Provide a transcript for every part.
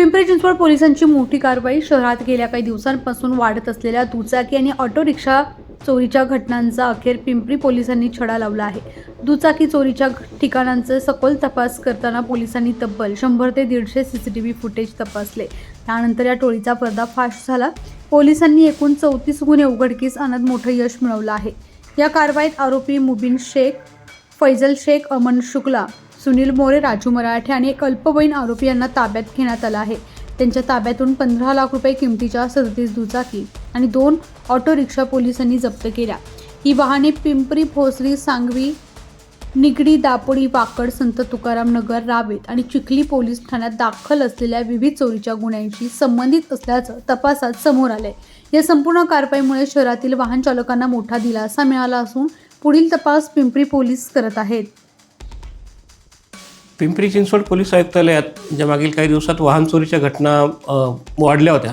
पिंपरी चिंचवड पोलिसांची मोठी कारवाई शहरात गेल्या काही दिवसांपासून वाढत असलेल्या दुचाकी आणि ऑटो रिक्षा चोरीच्या घटनांचा अखेर पिंपरी पोलिसांनी छडा लावला आहे. दुचाकी चोरीच्या ठिकाणांचे सखोल तपास करताना पोलिसांनी तब्बल शंभर ते दीडशे C C T V footage तपासले. त्यानंतर या टोळीचा पर्दाफाश झाला. पोलिसांनी एकूण चौतीस गुन्हे उघडकीस आणत मोठं यश मिळवलं आहे. या कारवाईत आरोपी मुबिन शेख फैजल शेख अमन शुक्ला सुनील मोरे राजू मराठे आणि एक अल्पवयीन आरोपी यांना ताब्यात घेण्यात आला आहे. त्यांच्या ताब्यातून पंधरा लाख रुपये किमतीच्या सदतीस दुचाकी आणि दोन ऑटो रिक्षा पोलिसांनी जप्त केल्या. ही वाहने पिंपरी भोसरी सांगवी निगडी दापोडी वाकड संत तुकाराम नगर रावेत आणि चिखली पोलीस ठाण्यात दाखल असलेल्या विविध चोरीच्या गुन्ह्यांशी संबंधित असल्याचं तपासात समोर आलंय. या संपूर्ण कारवाईमुळे शहरातील वाहन चालकांना मोठा दिलासा मिळाला असून पुढील तपास पिंपरी पोलीस करत आहेत. पिंपरी चिंचवड पोलीस आयुक्तालयात ज्या मागील काही दिवसात वाहन चोरीच्या घटना वाढल्या होत्या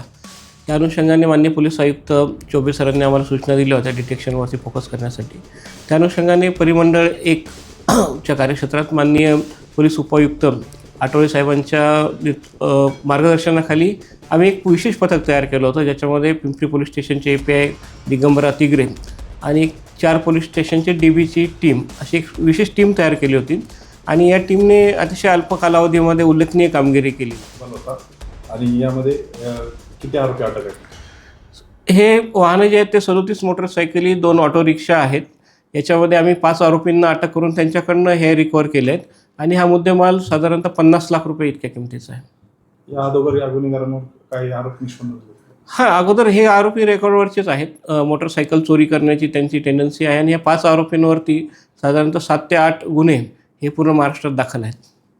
त्या अनुषंगाने मान्य पोलीस आयुक्त चोबे सरांनी आम्हाला सूचना दिल्या होत्या डिटेक्शनवरती फोकस करण्यासाठी. त्या अनुषंगाने परिमंडळ एक च्या कार्यक्षेत्रात माननीय पोलीस उपायुक्त आठवळे साहेबांच्या मार्गदर्शनाखाली आम्ही एक विशेष पथक तयार केलं होतं ज्याच्यामध्ये पिंपरी पोलीस स्टेशनचे A P I Digambar Tigare आणि चार पोलीस स्टेशनचे डी बीची टीम अशी एक विशेष टीम तयार केली होती. आणि या टीमने अतिशय अल्प कालावधीमध्ये उल्लेखनीय कामगिरी केली. आणि यामध्ये किती आरोपी अटक आहेत? हे वाहनं जे आहेत ते सदोतीस मोटरसायकली दोन ऑटो रिक्षा आहेत. याच्यामध्ये आम्ही पाच आरोपींना अटक करून त्यांच्याकडनं हे रिकवर केले आहेत आणि हा मुद्देमाल साधारणतः पन्नास लाख रुपये इतक्या किमतीचा आहे. या अगोदर या गुन्हेगारांवर काही आरोप निष्पन्न झाले हां अगोदर हे आरोपी रेकॉर्डवरचेच आहेत. मोटरसायकल चोरी करण्याची त्यांची टेंडन्सी आहे. आणि या पाच आरोपींवरती साधारणतः सात ते आठ गुन्हे हे पूर्ण महाराष्ट्रात दाखल आहेत.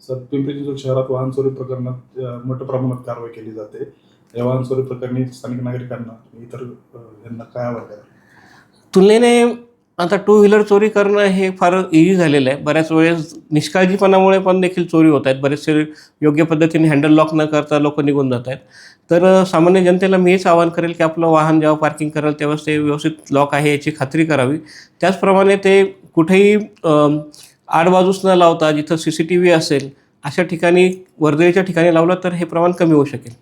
सर पिंपरी चिंचवड शहरात वाहन चोरी प्रकरणात अ, मोठ्या प्रमाणात कारवाई केली जाते. या वाहन चोरी प्रकरणी स्थानिक नागरिकांना इतर अ, यांना काय आव्हान तुलनेने आता टू व्हीलर चोरी करणं हे फार इझी झालेलं आहे. बऱ्याच वेळेस निष्काळजीपणामुळे पण देखील चोरी होत आहेत. बरेचसे योग्य पद्धतीने हँडल लॉक न करता लोक निघून जात आहेत. तर अ, सामान्य जनतेला मी हेच आवाहन करेल की आपलं वाहन जेव्हा पार्किंग कराल तेव्हाच ते व्यवस्थित लॉक आहे याची खात्री करावी. त्याचप्रमाणे ते कुठेही आडबाजूस न लावता जिथं सी सी टी व्ही असेल अशा ठिकाणी वर्दळीच्या ठिकाणी लावलं तर हे प्रमाण कमी होऊ शकेल.